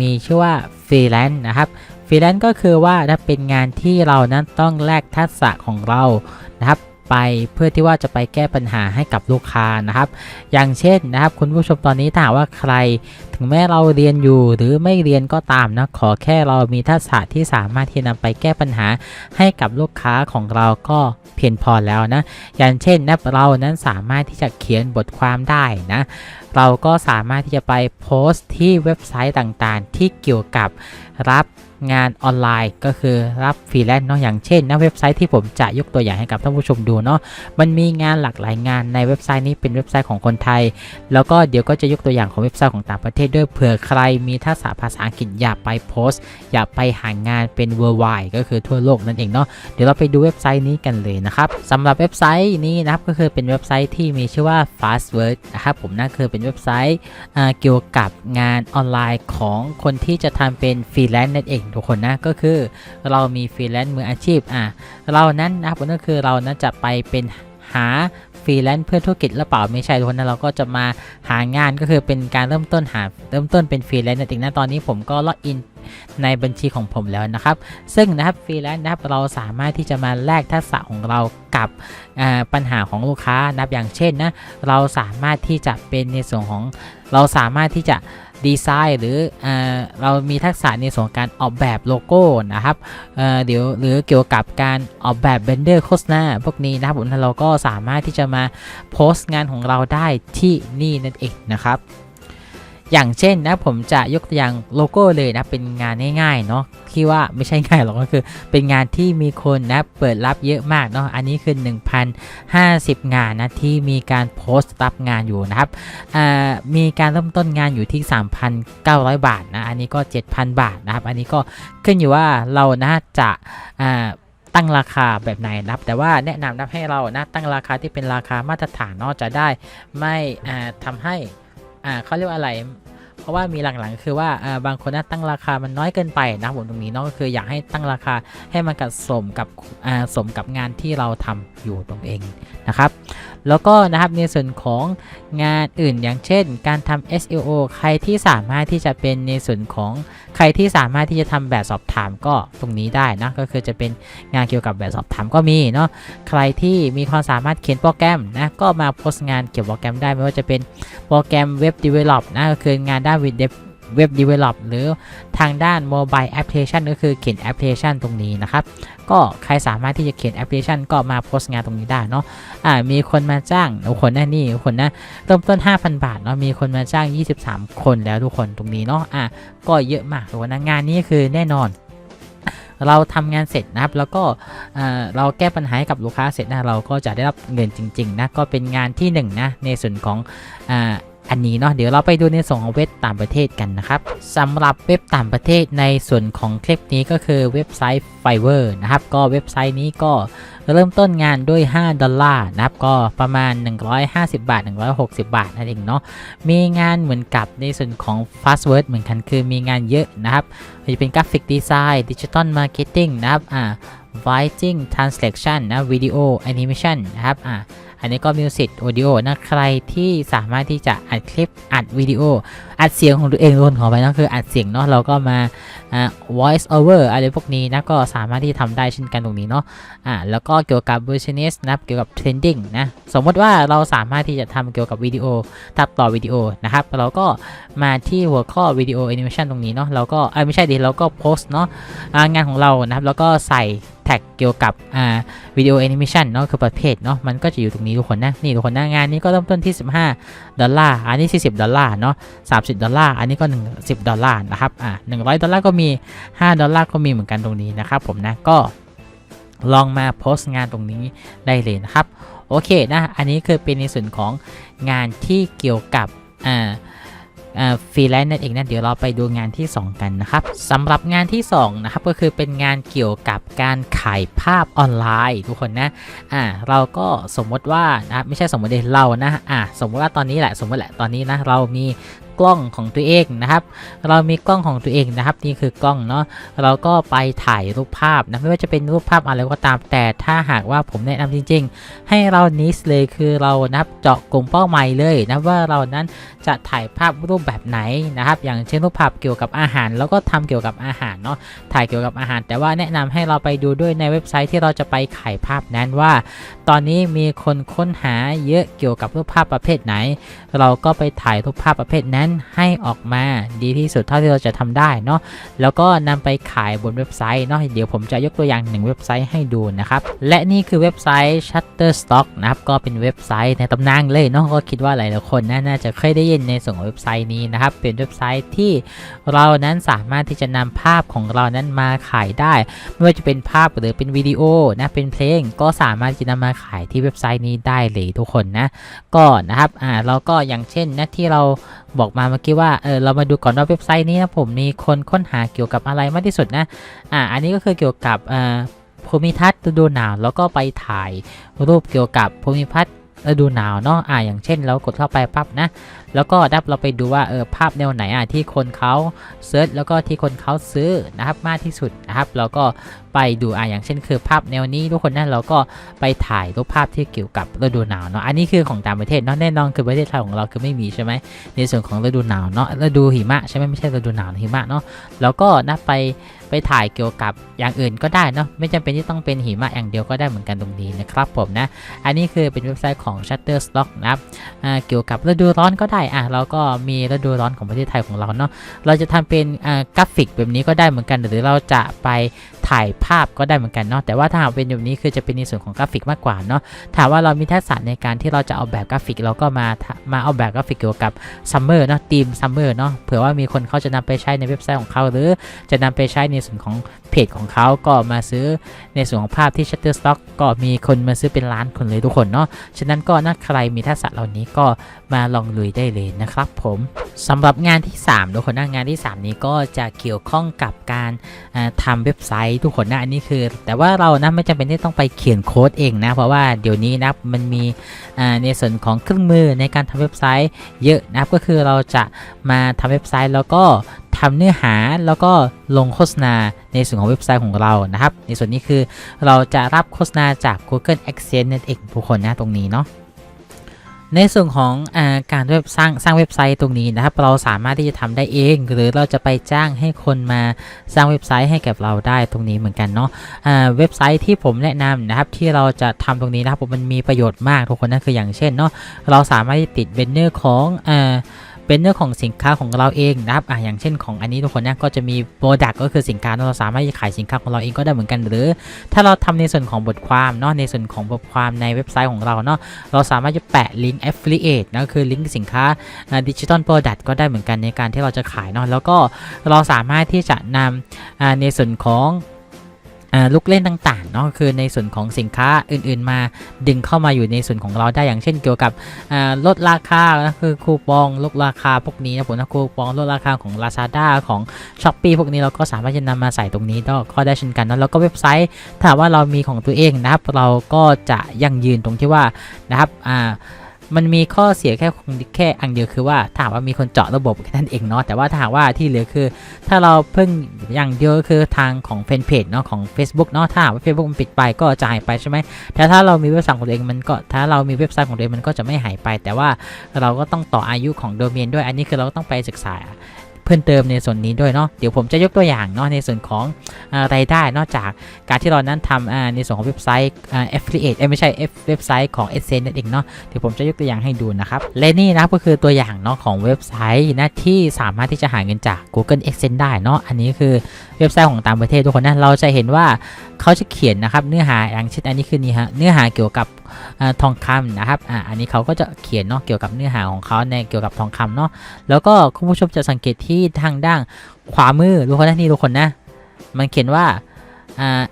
มีชื่อว่าฟรีแลนซ์นะครับฟรีแลนซ์ก็คือว่าถ้าเป็นงานที่เรานั้นต้องแลกทักษะของเรานะครับ ไป เพื่อที่ว่าจะไปแก้ปัญหาให้กับลูกค้านะครับ อย่างเช่นนะครับคุณผู้ชมตอนนี้ถ้าหากว่าใคร ถึงแม้เราเรียนอยู่หรือไม่เรียนก็ตามนะขอแค่เรามีทักษะที่สามารถที่นำไปแก้ปัญหาให้กับลูกค้าของเราก็เพียงพอแล้วนะ อย่างเช่นนะเรานั้นสามารถที่จะเขียนบทความได้นะเราก็สามารถที่จะไปโพสต์ที่เว็บไซต์ต่างๆ ที่เกี่ยวกับรับ งานออนไลน์ก็คือรับฟรีแลนซ์เนาะอย่างเช่นนะเว็บไซต์ที่ผมจะยกตัวอย่างให้กับท่านผู้ชมดูเนาะมันมีงานหลากหลายงานในเว็บไซต์นี้เป็นเว็บไซต์ของคนไทย แล้วก็เดี๋ยวก็จะยกตัวอย่างของเว็บไซต์ของต่างประเทศด้วยเผื่อใครมีทักษะภาษาอังกฤษอย่าไปโพสต์อย่าไปหางานเป็น worldwide ก็คือทั่วโลกนั่นเองเนาะเดี๋ยวเราไปดูเว็บไซต์นี้กันเลยนะครับสำหรับเว็บไซต์นี้นะครับก็คือเป็นเว็บไซต์ที่มีชื่อว่า Fastword นะครับผมนั่นคือเป็นเว็บไซต์เกี่ยวกับงานออนไลน์ของคนที่จะทำเป็นฟรีแลนซ์นั่นเองทุกคนนะก็คือเรามีฟรีแลนซ์มืออาชีพอ่าเรานั้นนะครับก็คือเรานั้นจะไปเป็นหาฟรีแลนซ์เพื่อธุรกิจหรือเปล่าไม่ใช่ทุกคนนะเราก็จะมาหางานก็คือเป็นการเริ่มต้นหาเริ่มต้นเป็นฟรีแลนซ์นั่นเองนะตอนนี้ผมก็ล็อกอินในบัญชีของผมแล้วนะครับ ซึ่งนะครับฟรีแลนซ์นะครับเราสามารถที่จะมาแลกทักษะของเรากับปัญหาของลูกค้านะครับอย่างเช่นนะเราสามารถที่จะเป็นในส่วนของเราสามารถที่จะ ดีไซน์หรืออเรามีทักษะในส่วนการออกแบบโลโก้นะครับเเดี๋ยวหรือเกี่ยวกับการออกแบบเบนเดอร์โฆษณาพวกนี้นะครับผมเราก็สามารถที่จะมาโพสต์งานของเราได้ที่นี่นั่นเองนะครับ อย่างเช่นนะผมจะยกตัวอย่างโลโก้เลยนะเป็นงานง่ายๆเนาะที่ว่าไม่ใช่ง่ายหรอกก็คือ เป็นงานที่มีคนนะเปิดรับเยอะมากเนาะอันนี้คือ 1,050 งานนะที่มีการโพสต์รับงานอยู่นะครับมีการเริ่มต้นงานอยู่ที่ 3,900 บาทนะอันนี้ก็ 7,000 บาทนะครับ อันนี้ก็ขึ้นอยู่ว่าเรานะจะตั้งราคาแบบไหนนะครับแต่ว่าแนะนำนะให้เรานะตั้งราคาที่เป็นราคามาตรฐานเนาะจะได้ไม่อ่าทำให้ อ่าเขาเรียกว่าอะไร เพราะว่ามีหลังๆ คือว่าอ่าบางคนนะตั้งราคามันน้อยเกินไปนะผมตรงนี้เนาะก็คืออยากให้ตั้งราคาให้มันกับสมกับอ่าสมกับงานที่เราทำอยู่ตรงเองนะครับ แล้วก็นะครับในส่วนของ งานอื่นอย่างเช่น การทำ SEO ใครที่สามารถที่จะเป็นในส่วนของใครที่สามารถที่จะทำแบบสอบถามก็ตรงนี้ได้นะก็คือจะเป็นงานเกี่ยวกับแบบสอบถามก็มีเนาะใครที่มีความสามารถเขียนโปรแกรมนะก็มาโพสต์งานเกี่ยวกับโปรแกรมได้ไม่ว่าจะเป็นโปรแกรมเว็บดีเวล็อปนะก็คืองานด้าน เว็บ Develop หรือทางด้าน Mobile Application ก็คือเขียนแอปพลิเคชันตรงนี้นะครับ ก็ใครสามารถที่จะเขียนแอปพลิเคชันก็มาโพสต์งานตรงนี้ได้เนาะอ่ามีคนมาจ้างโอ้คนนั่นนี่คนนะเริ่มต้น 5,000 บาทเนาะมีคนมาจ้าง 23 คนแล้วทุกคนตรงนี้เนาะอะก็เยอะมากทุกคนนะงานนี้คือแน่นอนเราทำงานเสร็จนะครับ แล้วก็เอ่อเราแก้ปัญหาให้กับลูกค้าเสร็จนะเราก็จะได้รับเงินจริง ๆ นะ ก็เป็นงานที่1นงนะในส่วนของ อันนี้เนาะเดี๋ยวเราไปดูในส่วนของเว็บต่างประเทศกันนะครับสำหรับเว็บต่างประเทศในส่วนของคลิปนี้ก็คือเว็บไซต์ Fiverr นะครับก็เว็บไซต์นี้ก็เริ่มต้นงานด้วย 5 ดอลลาร์นะครับก็ประมาณ 150 บาท 160 บาทนั่นเองเนาะมีงานเหมือนกับในส่วนของ Fast Word เหมือนกันคือมีงานเยอะนะครับจะเป็นกราฟิกดีไซน์ดิจิตอลมาร์เก็ตติ้งนะครับอ่า writing translation นะวิดีโอแอนิเมชันนะครับอ่า อันนี้ก็มิวสิกออดิโอนะใครที่สามารถที่จะอัดคลิปอัดวิดีโอ อัดเสียงของตัวเองรวนของไปนะคืออัดเสียงเนาะเราก็มาอ่า voice over อะไรพวกนี้นะก็สามารถที่ทำได้เช่นกันตรงนี้เนาะอ่าแล้วก็เกี่ยวกับ business นะเกี่ยวกับ trending นะสมมติว่าเราสามารถที่จะทำเกี่ยวกับวิดีโอตัดต่อวิดีโอนะครับเราก็มาที่หัวข้อวิดีโอแอนิเมชันตรงนี้เนาะเราก็อ้ไม่ใช่ดิเราก็โพสเนาะงานของเรานะครับแล้วก็ใส่แท็กเกี่ยวกับอ่าวิดีโอแอนิเมชันเนาะคือประเภทเนาะมันก็จะอยู่ตรงนี้ทุกคนนะนี่ทุกคนนะงานนี้ก็เริ่มต้นที่ 15 ดอลลาร์อันนี้ 40 ดอลลาร์เนาะ30 ดอลลาร์อันนี้ก็1 10ดอลลาร์นะครับอ่า100 ดอลลาร์ก็มี 5 ดอลลาร์ก็มีเหมือนกันตรงนี้นะครับผมนะก็ลองมาโพสต์งานตรงนี้ได้เลยนะครับโอเคนะอันนี้คือเป็นในส่วนของงานที่เกี่ยวกับอ่า ฟรีแลนซ์นั่นเองนะเดี๋ยวเราไปดูงานที่ 2 กันนะครับสำหรับงานที่2นะครับก็คือเป็นงานเกี่ยวกับการขายภาพออนไลน์ทุกคนนะอ่าเราก็สมมติว่านะไม่ใช่สมมติเลยเรานะอ่าสมมติว่าตอนนี้แหละสมมติแหละตอนนี้นะเรามี กล้องของตัวเองนะครับ เรามีกล้องของตัวเองนะครับนี่คือกล้องเนาะเราก็ไปถ่ายรูปภาพนะไม่ว่าจะเป็นรูปภาพอะไรก็ตามแต่ถ้าหากว่าผมแนะนำจริง ๆ ให้เรานิสเลยคือเรานับเจาะกลุ่มเป้าหมายเลยนะว่าเรานั้นจะถ่ายภาพรูปแบบไหนนะครับ อย่างเช่นรูปภาพเกี่ยวกับอาหาร แล้วก็ทำเกี่ยวกับอาหารเนาะถ่ายเกี่ยวกับอาหาร แต่ว่าแนะนำให้เราไปดูด้วยในเว็บไซต์ที่เราจะไปขายภาพนั้นว่า ตอนนี้มีคนค้นหาเยอะเกี่ยวกับรูปภาพประเภทไหน เราก็ไปถ่ายรูปภาพประเภทนั้นให้ออกมาดีที่สุดเท่าที่เราจะทำได้เนาะแล้วก็นำไปขายบนเว็บไซต์เนาะเดี๋ยวผมจะยกตัวอย่างหนึ่งเว็บไซต์ให้ดูนะครับและนี่คือเว็บไซต์ Shutterstock นะครับก็เป็นเว็บไซต์ในตำนานเลยเนาะก็คิดว่าหลายๆคนน่าจะเคยได้ยินในส่วนของเว็บไซต์นี้นะครับเป็นเว็บไซต์ที่เรานั้นสามารถที่จะนำภาพของเรานั้นมาขายได้ ไม่ว่าจะเป็นภาพหรือเป็นวิดีโอนะเป็นเพลงก็สามารถจะนำมาขายที่เว็บไซต์นี้ได้เลยทุกคนนะก็นะครับอ่าเราก็อย่างเช่นนะที่เราบอกมาเมื่อกี้ว่าเออเรามาดูก่อนว่าเว็บไซต์นี้นะผมมีคนค้นหาเกี่ยวกับอะไรมากที่สุดนะอ่าอันนี้ก็คือเกี่ยวกับอ่าภูมิทัศน์ฤดูหนาวแล้วก็ไปถ่ายรูปเกี่ยวกับภูมิทัศน์ฤดูหนาวเนาะอ่าอย่างเช่นเรากดเข้าไปปั๊บนะ แล้วก็ดับเราไปดูว่าเออภาพแนวไหนอะที่คนเขาเซิร์ชแล้วก็ที่คนเขาซื้อนะครับมากที่สุดนะครับเราก็ไปดูอะอย่างเช่น คือภาพแนวนี้ทุกคนนะเราก็ไปถ่ายรูปภาพที่เกี่ยวกับฤดูหนาวเนาะอันนี้คือของต่างประเทศเนาะแน่นอนคือประเทศไทยของเราคือไม่มีใช่ไหมในส่วนของฤดูหนาวเนาะฤดูหิมะใช่ไหมไม่ใช่ฤดูหนาวหิมะเนาะแล้วก็นะไปไปถ่ายเกี่ยวกับอย่างอื่นก็ได้เนาะไม่จำเป็นที่ต้องเป็นหิมะอย่างเดียวก็ได้เหมือนกันตรงนี้นะครับผมนะอันนี้คือเป็นเว็บไซต์ของ Shutterstock นะครับเกี่ยวกับฤดูร้อนก็ได้อะเราก็มีฤดูร้อนของประเทศไทยของเราเนาะเราจะทำเป็นกราฟิกแบบนี้ก็ได้เหมือนกันหรือเราจะไป ถ่ายภาพก็ได้เหมือนกันเนาะแต่ว่าถ้าหากเป็นแบบนี้คือจะเป็นในส่วนของกราฟิกมากกว่าเนาะถามว่าเรามีทักษะในการที่เราจะเอาแบบกราฟิกเราก็มามาเอาแบบกราฟิกเกี่ยวกับซัมเมอร์เนาะทีมซัมเมอร์เนาะเผื่อว่ามีคนเขาจะนำไปใช้ในเว็บไซต์ของเขา หรือจะนำไปใช้ในส่วนของเพจของเขาก็มาซื้อในส่วนของภาพที่ Shutterstock ก็มีคนมาซื้อเป็นล้านคนเลยทุกคนเนาะฉะนั้นก็ถ้าใครมีทักษะเหล่านี้ก็มาลองลุยได้เลยนะครับผมสำหรับงานที่3ทุกคนนะงานที่ 3 นี้ก็จะเกี่ยวข้องกับการอ่าทำเว็บไซต์ทุกคนนะอันนี้คือ แต่ว่าเรานะไม่จำเป็นที่ต้องไปเขียนโค้ดเองนะ เพราะว่าเดี๋ยวนี้นะมันมีในส่วนของเครื่องมือในการทำเว็บไซต์เยอะนะก็คือเราจะมาทำเว็บไซต์แล้วก็ทำเนื้อหาแล้วก็ลงโฆษณาในส่วนของเว็บไซต์ของเรานะครับ ในส่วนนี้คือเราจะรับโฆษณาจาก Google AdSense นั่นเองทุกคนนะตรงนี้เนาะ ในส่วนของอการเว็บสร้างสร้างเว็บไซต์ตรงนี้นะครับ เราสามารถที่จะทำได้เอง หรือเราจะไปจ้างให้คนมาสร้างเว็บไซต์ให้กับเราได้ตรงนี้เหมือนกันเนาะเว็บไซต์ที่ผมแนะนำนะครับที่เราจะทำตรงนี้นะครับผมมันมีประโยชน์มากทุกคนนะคืออย่างเช่นเนาะเราสามารถที่ติดเบนเนอร์ของอ่า เป็นเรื่องของสินค้าของเราเองนะครับอะอย่างเช่นของอันนี้ทุกคนนะก็จะมีโปรดักก็คือสินค้าเราสามารถจะขายสินค้าของเราเองก็ได้เหมือนกัน หรือ ถ้าเราทำในส่วนของบทความเนาะในส่วนของบทความในเว็บไซต์ของเราเนาะเราสามารถจะแปะลิงก์ affiliate นะคือลิงก์สินค้าดิจิตอลโปรดักก็ได้เหมือนกันในการที่เราจะขายเนาะแล้วก็เราสามารถที่จะนำในส่วนของ ลูกเล่นต่างๆเนาะคือในส่วนของสินค้าอื่นๆมาดึงเข้ามาอยู่ในส่วนของเราได้อย่างเช่นเกี่ยวกับลดราคานะคือคูปองลดราคาพวกนี้นะผมนะคูปองลดราคาของ Lazada ของ s h อ p e e พวกนี้เราก็สามารถจะนำมาใส่ตรงนี้ก็ก็ได้เช่นกันนะแล้วก็เว็บไซต์ถ้าว่าเรามีของตัวเองนะครับเราก็จะยั่งยืนตรงที่ว่านะครับอ่า มันมีข้อเสียแค่แค่อันเดียวคือว่าถ้าหากว่ามีคนเจาะระบบแค่นั้นเองเนาะแต่ว่าถ้าหากว่าที่เหลือคือ ถ้าเราเพิ่งอย่างเดียวคือทางของแฟนเพจเนาะของ Facebook เนาะถ้าหากว่า Facebook มันปิดไปก็จะหายไปใช่ไหมแต่ถ้าเรามีเว็บไซต์ของตัวเองมันก็ถ้าเรามีเว็บไซต์ของตัวเองมันก็จะไม่หายไป แต่ว่าเราก็ต้องต่ออายุของโดเมนด้วยอันนี้คือเราต้องไปศึกษา พิ่มเติมในส่วนนี้ด้วยเนาะเดี๋ยวผมจะยกตัวอย่างเนาะในส่วนของรายได้นอกจากการที่เรานั้นทำในส่วนของเว็บไซต์ affiliate ไม่ใช่เว็บไซต์ของ a d s e n s e นั่นเองเนาะเดี๋ยวผมจะยกตัวอย่างให้ดูนะครับและนี่นะก็คือตัวอย่างเนาะของเว็บไซต์นะที่สามารถที่จะหาเงินจาก Google AdSense ได้เนาะอันนี้คือเว็บไซต์ของต่างประเทศทุกคนนะเราจะเห็นว่าเขาจะเขียนนะครับเนื้อหาอย่างเช่นอันนี้คือนี่ฮะเนื้อหาเกี่ยวกับอทองคำนะครับออันนี้เขาก็จะเขียนเนาะเกี่ยวกับเนื้อหาของเขาในเกี่ยวกับทองคำเนาะแล้วก็คุณผู้ชมจะสังเกตที่ทางด้านขวามือทุกคนนะนี่ทุกคนนะ มันเขียนว่า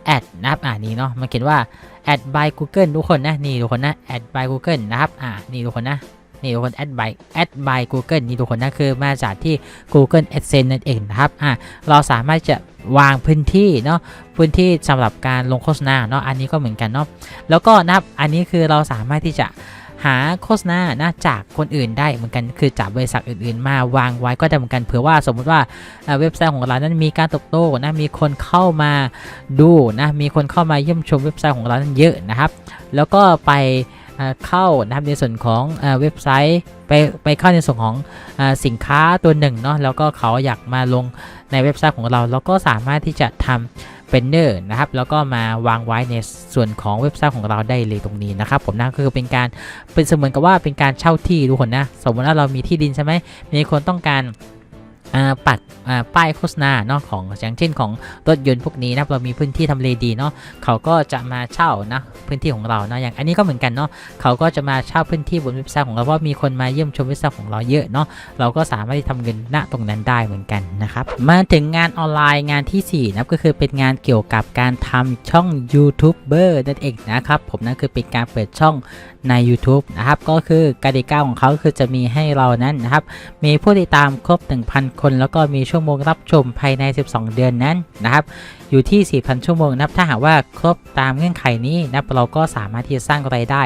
แอดนะครับอ่านี่เนาะมันเขียนว่าแอด by Google ทุกคนนะนี่ทุกคนนะแอด by Google นะครับอ่านี่ทุกคนนะนี่ทุกคนแอด by แอด by Google นี่ทุกคนนะคือมาจากที่ Google AdSense นั่นเองนะครับอ่าเราสามารถจะวางพื้นที่เนาะพื้นที่สำหรับการลงโฆษณาเนาะอันนี้ก็เหมือนกันเนาะแล้วก็นะครับอันนี้คือเราสามารถที่จะ หาโฆษณานะจากคนอื่นได้เหมือนกันคือจากบริษัทอื่นๆ มาวางไว้ก็ได้เหมือนกันเผื่อว่าสมมุติว่าเว็บไซต์ของเรานั้นมีการตบโตนะมีคนเข้ามาดูนะมีคนเข้ามาเยี่ยมชมเว็บไซต์ของเรานั้นเยอะนะครับ แล้วก็ไปเข้านะครับในส่วนของเว็บไซต์ไปไปเข้าในส่วนของอสินค้าตัวหนึ่งเนาะแล้วก็เขาอยากมาลงในเว็บไซต์ของเราเราก็สามารถที่จะทำ เป็นเนอร์นะครับแล้วก็มาวางไว้ในส่วนของเว็บไซต์ของเราได้เลยตรงนี้นะครับผมนะก็คือเป็นการเป็นเสมือนกับว่าเป็นการเช่าที่ทุกคนนะสมมติว่าเรามีที่ดินใช่ไหมมีคนต้องการ ปักป้ายโฆษณาเนาะของอย่างเช่นของรถยนต์พวกนี้นะเรามีพื้นที่ทำเลดีเนาะเขาก็จะมาเช่านะพื้นที่ของเราเนาะอย่างอันนี้ก็เหมือนกันเนาะเขาก็จะมาเช่าพื้นที่บนเว็บไซต์ของเราเพราะมีคนมาเยี่ยมชมเว็บไซต์ของเราเยอะเนาะเราก็สามารถที่ทำเงินณตรงนั้นได้เหมือนกันนะครับมาถึงงานออนไลน์งานที่4นะก็คือเป็นงานเกี่ยวกับการทำช่องยูทูบเบอร์นั่นเองนะครับผมนั่นคือเป็นการเปิดช่องใน YouTube นะครับก็คือกติกาของเขาคือจะมีให้เรานั้นนะครับมีผู้ติดตามครบ 1,000คน แล้วก็มีชั่วโมงรับชมภายใน 12 เดือนนั้นนะครับอยู่ที่ 4,000 ชั่วโมงนะครับ ถ้าหากว่าครบตามเงื่อนไขนี้นะครับเราก็สามารถที่จะสร้างรายได้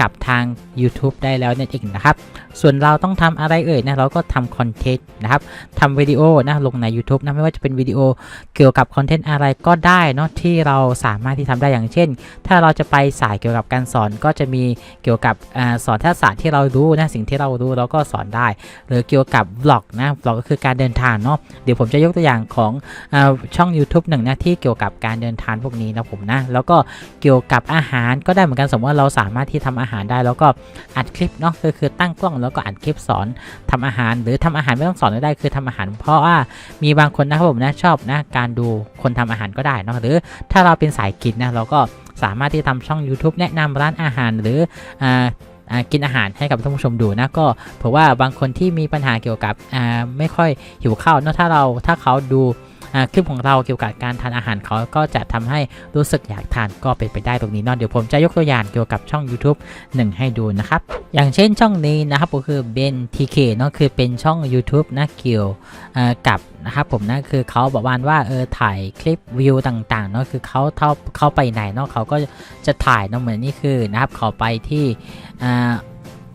กับทาง YouTube ได้แล้วนั่นเองนะครับ ส่วนเราต้องทำอะไรเอ่ยนะเราก็ทำคอนเทนต์นะครับทำวิดีโอนะลงใน YouTube นะไม่ว่าจะเป็นวิดีโอเกี่ยวกับคอนเทนต์อะไรก็ได้เนาะที่เราสามารถที่ทำได้อย่างเช่น ถ้าเราจะไปสายเกี่ยวกับการสอนก็จะมีเกี่ยวกับอสอนทักษะที่เรารู้นะสิ่งที่เรารู้เราก็สอนได้ หรือเกี่ยวกับบล็อกนะบล็อกก็คือการเดินทางเนาะเดี๋ยวผมจะยกตัวอย่างของอช่อง YouTube หนึ่งนะที่เกี่ยวกับการเดินทางพวกนี้นะผมนะ แล้วก็เกี่ยวกับอาหารก็ได้เหมือนกันสมมติว่าเราสามารถที่ทำอาหารได้ แล้วก็อัดคลิปเนาะก็คือตั้งกล้องแล้วก็อัดคลิปสอนทำอาหาร หรือทำอาหารไม่ต้องสอนก็ได้คือทำอาหาร เพราะว่ามีบางคนนะครับผมนะชอบนะการดูคนทำอาหารก็ได้เนาะหรือถ้าเราเป็นสายกินนะเราก็สามารถที่ทำช่อง YouTube แนะนำร้านอาหารหรืออ่ากินอาหารให้กับท่านผู้ชมดูนะก็เผื่อว่าบางคนที่มีปัญหาเกี่ยวกับอ่าไม่ค่อยหิวข้าวเนอะถ้าเราถ้าเขาดู คลิปของเราเกี่ยวกับการทานอาหารเขาก็จะทำให้รู้สึกอยากทานก็เป็นไปได้ตรงนี้เนาะเดี๋ยวผมจะยกตัวอย่างเกี่ยวกับช่อง YouTube 1 ให้ดูนะครับ อย่างเช่นช่องนี้นะครับก็คือเบนทีเคเนาะคือเป็นช่อง YouTube นะเกี่ยวกับนะครับผมนะคือเขาบอกว่าว่าเออถ่ายคลิปวิวต่างๆเนาะคือเขาเท่าเขาไปไหนเนาะเขาก็จะถ่ายเนาะเหมือนนี่คือนะครับเขาไปที่อ่า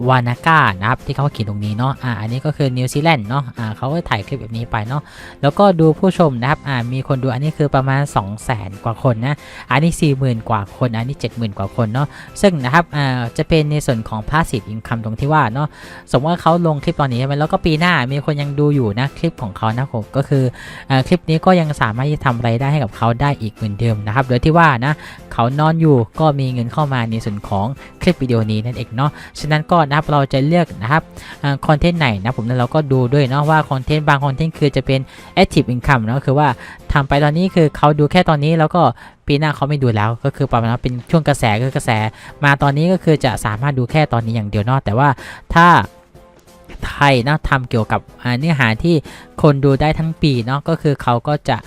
วานาก้านะครับที่เขาเขียนตรงนี้เนาะอ่าอันนี้ก็คือนิวซีแลนด์เนาะอ่าเขาก็ถ่ายคลิปแบบนี้ไปเนาะแล้วก็ดูผู้ชมนะครับอ่ามีคนดูอันนี้คือประมาณ 2 0 0แสนกว่าคนนะอันนี้ 40,000 กว่าคน อันนี้ 70,000 กว่าคนเนาะซึ่งนะครับอ่าจะเป็นในส่วนของ passive income ตรงที่ว่าเนาะสมมติว่าเขาลงคลิปตอนนี้ใช่ไหมแล้วก็ปีหน้ามีคนยังดูอยู่นะคลิปของเขานะผมก็คืออ่าคลิปนี้ก็ยังสามารถที่ทำไรายได้ให้กับเขาได้อีกเหมือนเดิมนะครับโดยที่ว่านะเขานอนอยู่ก็มีเงินเข้ามาในส่วนของคลิปวิดีโอนี้นั่นเองเนาะฉะนั้นก็นะครับเราจะเลือกนะครับคอนเทนต์ไหนนะผมแล้วเราก็ดูด้วยเนาะว่าคอนเทนต์บางคอนเทนต์คือจะเป็น active income เนาะคือว่าทำไปตอนนี้คือเขาดูแค่ตอนนี้แล้วก็ปีหน้าเขาไม่ดูแล้วก็คือประมาณว่าเป็นช่วงกระแสคือกระแส มาตอนนี้ก็คือจะสามารถดูแค่ตอนนี้อย่างเดียวเนาะแต่ว่าถ้า ไทยนะทำเกี่ยวกับเนื้อหาที่คนดูได้ทั้งปีเนาะก็คือเขาก็จะ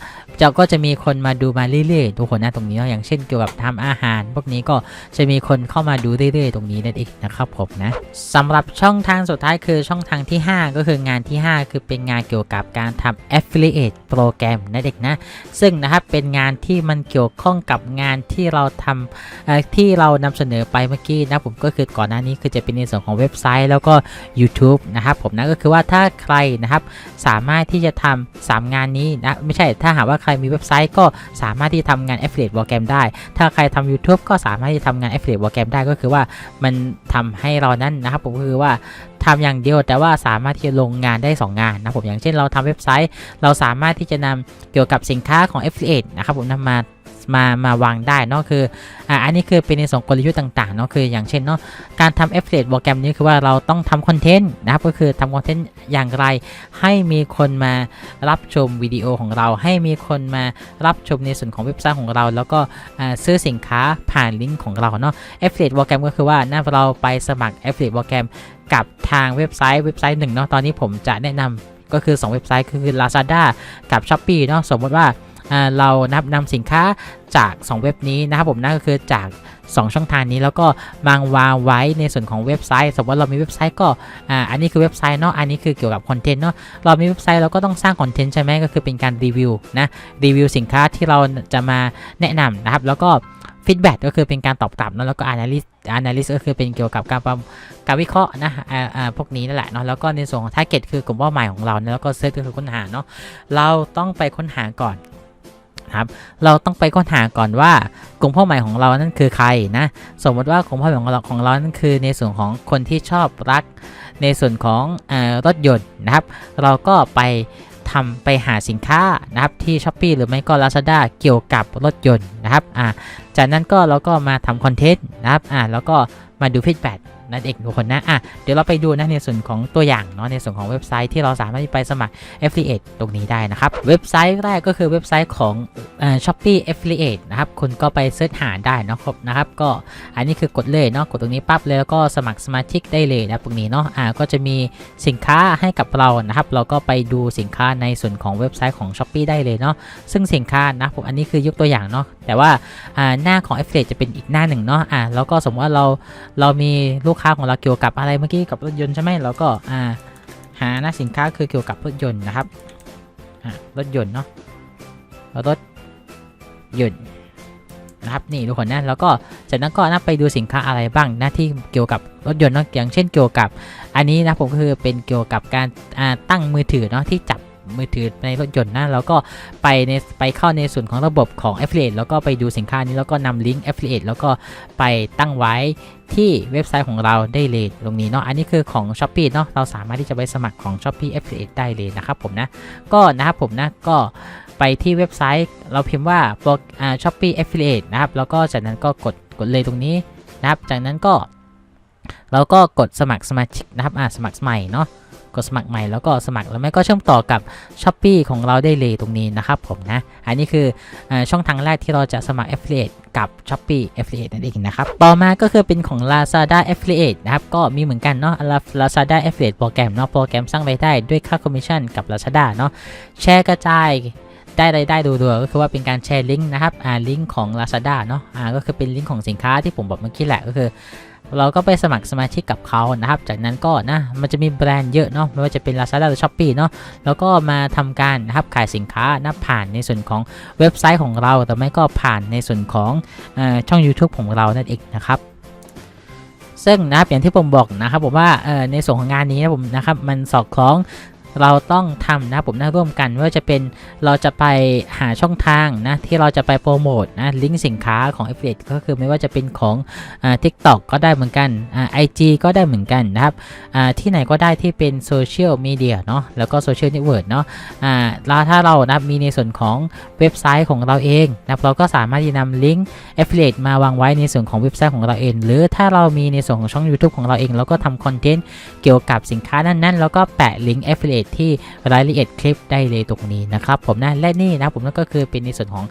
จะก็จะมีคนมาดูมาเรื่อยๆทุกคนนะตรงนี้เนาะอย่างเช่นเกี่ยวกับทำอาหาร พวกนี้ก็จะมีคนเข้ามาดูเรื่อยๆ ตรงนี้นั่นเองนะครับผมนะสำหรับช่องทางสุดท้ายคือช่องทางที่ 5 ก็คืองานที่ 5 คือเป็นงานเกี่ยวกับการทำ affiliate โปรแกรมนั่นเองนะซึ่งนะครับเป็นงานที่มันเกี่ยวข้องกับงานที่เราทำที่เรานำเสนอไปเมื่อกี้นะผมก็คือก่อนหน้านี้คือจะเป็นในส่วนของเว็บไซต์แล้วก็ YouTube นะครับผมนะก็คือว่าถ้าใครนะครับสามารถที่จะทำสามงานนี้นะไม่ใช่ถ้าหากว่าใครมีเว็บไซต์ก็สามารถที่ทำงาน affiliate โปรแกรมได้ ถ้าใครทำ YouTube ก็สามารถที่ทำงาน affiliate โปรแกรมได้ก็คือว่ามันทำให้เรานั้นนะครับผมก็คือว่าทำอย่างเดียวแต่ว่าสามารถที่จะลงงานได้ 2 งานนะผมอย่างเช่นเราทำเว็บไซต์ เราสามารถที่จะนำเกี่ยวกับสินค้าของ affiliate นะครับผมนำมา มามาวางได้เนาะคืออ่าอันนี้คือเป็นในส่วนกลยุทธ์ต่างๆเนาะคืออย่างเช่นเนาะการทำ affiliate โปรแกรมนี้คือว่าเราต้องทำคอนเทนต์นะครับก็คือทำคอนเทนต์อย่างไร ให้มีคนมารับชมวิดีโอของเรา ให้มีคนมารับชมในส่วนของเว็บไซต์ของเรา แล้วก็ซื้อสินค้าผ่านลิงก์ของเราเนาะ affiliate โปรแกรมก็คือว่านะเราไปสมัคร affiliate โปรแกรมกับทางเว็บไซต์เว็บไซต์หนึ่งเนาะตอนนี้ผมจะแนะนำก็คือ 2 เว็บไซต์คือ Lazada กับ Shopee เนาะสมมติว่า เรานับนำสินค้าจาก 2 เว็บนี้นะครับผมนั่นก็คือจาก 2 ช่องทางนี้แล้วก็มางวางไว้ในส่วนของเว็บไซต์ สมมติเรามีเว็บไซต์ก็อ่าอันนี้คือเว็บไซต์เนาะอันนี้คือเกี่ยวกับคอนเทนต์เนาะเรามีเว็บไซต์เราก็ต้องสร้างคอนเทนต์ใช่ไหมก็คือเป็นการรีวิวนะรีวิวสินค้าที่เราจะมาแนะนำนะครับแล้วก็ feedback ก็คือเป็นการตอบกลับเนะแล้วก็ analysis analysis ก็คือเป็นเกี่ยวกับการการวิเคราะห์นะอ่าพวกนี้นั่นแหละเนาะแล้วก็ในส่วนของ target คือกลุ่มเป้าหมายของเรานะแล้วก็ search ก็คือค้นหาเนาะเราต้องไปค้นหาก่อน นะครับ เราต้องไปค้นหาก่อนว่ากลุ่มเป้าหมายของเรานั่นคือใครนะ สมมติว่ากลุ่มเป้าหมายของเราของเรานั่นคือในส่วนของคนที่ชอบรัก ในส่วนของอรถยนต์นะครับ เราก็ไปทำไปหาสินค้านะครับที่ s h อ p e e หรือไม่ก็ Lazada เกี่ยวกับรถยนต์นะครับอ่าจากนั้นก็เราก็มาทำคอนเทนต์นะครับอ่าแล้วก็มาดูฟีดแบ็ นั่นเองทุกคนนะอะเดี๋ยวเราไปดูนะในส่วนของตัวอย่างเนาะในส่วนของเว็บไซต์ที่เราสามารถไปสมัคร Affiliate ตรงนี้ได้นะครับเว็บไซต์แรกก็คือเว็บไซต์ของช้อปปี้ Affiliate นะครับคุณก็ไปเสิร์ชหาได้นะครับนะครับก็อันนี้คือกดเลยเนาะกดตรงนี้ปั๊บเลยแล้วก็สมัครสมาชิกได้เลยนะตรงนี้เนาะอ่าก็จะมีสินค้าให้กับเรานะครับเราก็ไปดูสินค้าในส่วนของเว็บไซต์ของ s h อ p e e ได้เลยเนาะซึ่งสินค้านะผมอันนี้คือยกตัวอย่างเนาะแต่ว่าอ่าหน้าของ Affiliate จะเป็นอีกหน้าหนึ่งเนาะอ่าแล้วก็สมมติว่าเราเรามีลูกค้าของเราเกี่ยวกับอะไรเมื่อกี้กับรถยนต์ใช่ไหมเราก็อ่าหาหน้าสินค้าคือเกี่ยวกับรถยนต์นะครับรถยนต์เนาะรถยนต์นะครับนี่ทุกคนนะแล้วก็จากนั้นก็นะไปดูสินค้าอะไรบ้างนะที่เกี่ยวกับรถยนต์เนาะอย่างเช่นเกี่ยวกับ อันนี้นะผมก็คือเป็นเกี่ยวกับการตั้งมือถือเนาะที่จับ มือถือในรถยนต์นะแล้วก็ไปในไปเข้าในส่วนของระบบของ Affiliate แล้วก็ไปดูสินค้านี้แล้วก็นำลิงก์ Affiliate แล้วก็ไปตั้งไว้ที่เว็บไซต์ของเราได้เลยตรงนี้เนาะอันนี้คือของ s h อ p e e เนาะเราสามารถที่จะไปสมัครของ s h อ p e e Affiliate ได้เลยนะครับผมนะก็นะครับผมนะก็ไปที่เว็บไซต์เราพิมพ์ว่าโปรอ่า Shopee Affiliate นะครับแล้วก็จากนั้นก็กดกดเลยตรงนี้นะครับจากนั้นก็เราก็กดสมัครสมาชิกนะครับอ่าสมัครใหม่เนาะ กดสมัครใหม่แล้วก็สมัครแล้วไม่ก็เชื่อมต่อกับ s h อ p e e ของเราได้เลยตรงนี้นะครับผมนะ อันนี้คืออช่องทางแรกที่เราจะสมัคร Affiliate กับ s h อ p e e Affiliate นั่นเองนะครับ ต่อมาก็คือเป็นของ Lazada Affiliate นะครับ ก็มีเหมือนกันเนาะ Lazada Affiliate โปรแกรมเนาะโปรแกรมสร้างรายได้ด้วยค่าคอมมิชชั่นกับ Lazada เนาะแชร์กระจายได้รายได้ดูๆก็คือว่าเป็นการแชร์ลิงก์นะครับ อ่า ลิงก์ของ Lazada เนาะ อ่า ก็คือเป็นลิงก์ของสินค้าที่ผมบอกเมื่อกี้แหละ ก็คือ เราก็ไปสมัครสมาชิกกับเขานะครับ จากนั้นก็นะ มันจะมีแบรนด์เยอะเนาะ ไม่ว่าจะเป็น Lazada หรือ Shopee เนาะ แล้วก็มาทำการนะครับขายสินค้านะผ่านในส่วนของเว็บไซต์ของเรา แต่ไม่ก็ผ่านในส่วนของอช่อง YouTube ของเรานั่นเองนะครับซึ่งนะครับอย่างที่ผมบอกนะครับผมว่าในส่วนของงานนี้นะผมนะครับมันสอดคล้อง เราต้องทำนะผมนะร่วมกันว่าจะเป็นเราจะไปหาช่องทางนะที่เราจะไปโปรโมทนะลิงก์สินค้าของ Affiliate ก็คือไม่ว่าจะเป็นของอ่า TikTok ก็ได้เหมือนกันอ่า IG ก็ได้เหมือนกันนะครับอ่าที่ไหนก็ได้ที่เป็นโซเชียลมีเดียเนาะแล้วก็โซเชียลเน็ตเวิร์กเนาะอ่าแล้วถ้าเรานะมีในส่วนของเว็บไซต์ของเราเองนะเราก็สามารถที่นำลิงก์ Affiliate มาวางไว้ในส่วนของเว็บไซต์ของเราเอง หรือถ้าเรามีในส่วนของช่อง YouTube ของเราเองเราก็ทำคอนเทนต์เกี่ยวกับสินค้านั้นๆ แล้วก็แปะลิงก์ Affiliate ที่รายละเอียดคลิปได้เลยตรงนี้นะครับผมนะและนี่นะผมนั่นก็คือเป็นในส่วนของ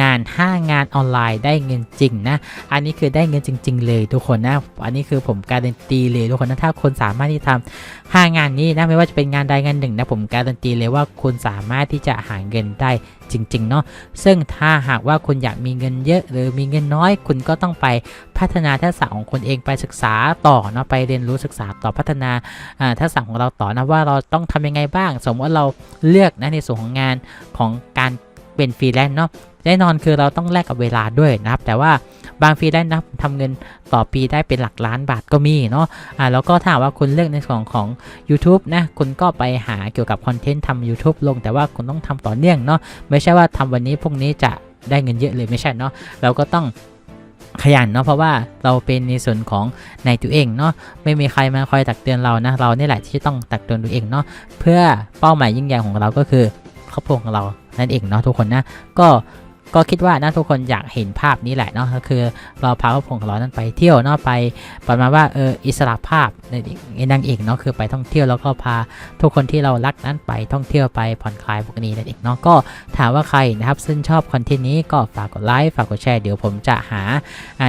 งาน 5 งานออนไลน์ได้เงินจริงนะอันนี้คือได้เงินจริง ๆ เลยทุกคนนะอันนี้คือผมการันตีเลยทุกคนนะถ้าคนสามารถที่ทำ5งานนี้นะไม่ว่าจะเป็นงานใดงานหนึ่งนะผมการันตีเลยว่าคุณสามารถที่จะหาเงินได้ จริงๆเนาะซึ่งถ้าหากว่าคุณอยากมีเงินเยอะ หรือมีเงินน้อย คุณก็ต้องไปพัฒนาทักษะของคนเองไปศึกษาต่อเนาะไปเรียนรู้ศึกษาต่อพัฒนาทักษะของเราต่อนะว่าเราต้องทำยังไงบ้าง สมมติว่าเราเลือกนะในส่วนของงานของการเป็นฟรีแลนซ์เนาะ แน่นอนคือเราต้องแลกกับเวลาด้วยนะครับ แต่ว่าบางฟรีแลนซ์นะทำเงินต่อปีได้เป็นหลักล้านบาทก็มีเนาะอ่าแล้วก็ถ้าว่าคุณเลือกในส่วนของ YouTube นะคุณก็ไปหาเกี่ยวกับคอนเทนต์ทำ YouTube ลง แต่ว่าคุณต้องทำต่อเนื่องเนาะไม่ใช่ว่าทำวันนี้พรุ่งนี้จะได้เงินเยอะเลยไม่ใช่เนาะเราก็ต้องขยันเนาะเพราะว่าเราเป็นในส่วนของในตัวเองเนาะไม่มีใครมาคอยตักเตือนเรานะเราเนี่แหละที่ต้องตักเตือนตัวเองเนาะเพื่อเป้าหมายยิ่งใหญ่ของเราก็คือครอบครัวของเรานั่นเองเนาะทุกคนนะก็ ก็คิดว่านะทุกคนอยากเห็นภาพนี้แหละเนาะก็คือเราพาครอบครัวของเรานั้นไปเที่ยวเนาะไปประมาณว่าเอออิสระภาพนั่นเองนั่นเองเนาะคือไปท่องเที่ยวแล้วก็พาทุกคนที่เรารักนั้นไปท่องเที่ยวไปผ่อนคลายพวกนี้นั่นเองเนาะก็ถามว่าใครนะครับซึ่งชอบคอนเทนต์นี้ก็ฝากกดไลค์ฝากกดแชร์เดี๋ยวผมจะหา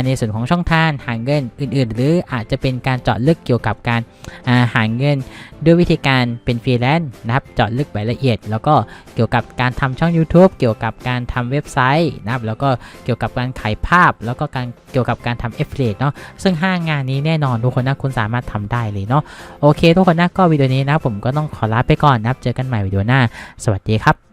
ในส่วนของช่องทางหาเงินอื่น ๆ หรืออาจจะเป็นการเจาะลึกเกี่ยวกับการหาเงินด้วยวิธีการเป็นฟรีแลนซ์นะครับเจาะลึกรายละเอียด แล้วก็เกี่ยวกับการทำช่อง YouTube เกี่ยวกับการทำเว็บไซต์นะครับแล้วก็เกี่ยวกับการขายภาพ แล้วก็การเกี่ยวกับการทำเอฟเฟคเนาะซึ่ง 5 งานนี้แน่นอนทุกคนนะคุณสามารถทำได้เลยเนาะโอเค ทุกคนนะก็วิดีโอนี้นะผมก็ต้องขอลาไปก่อนนะครับเจอกันใหม่วิดีโอหน้า สวัสดีครับ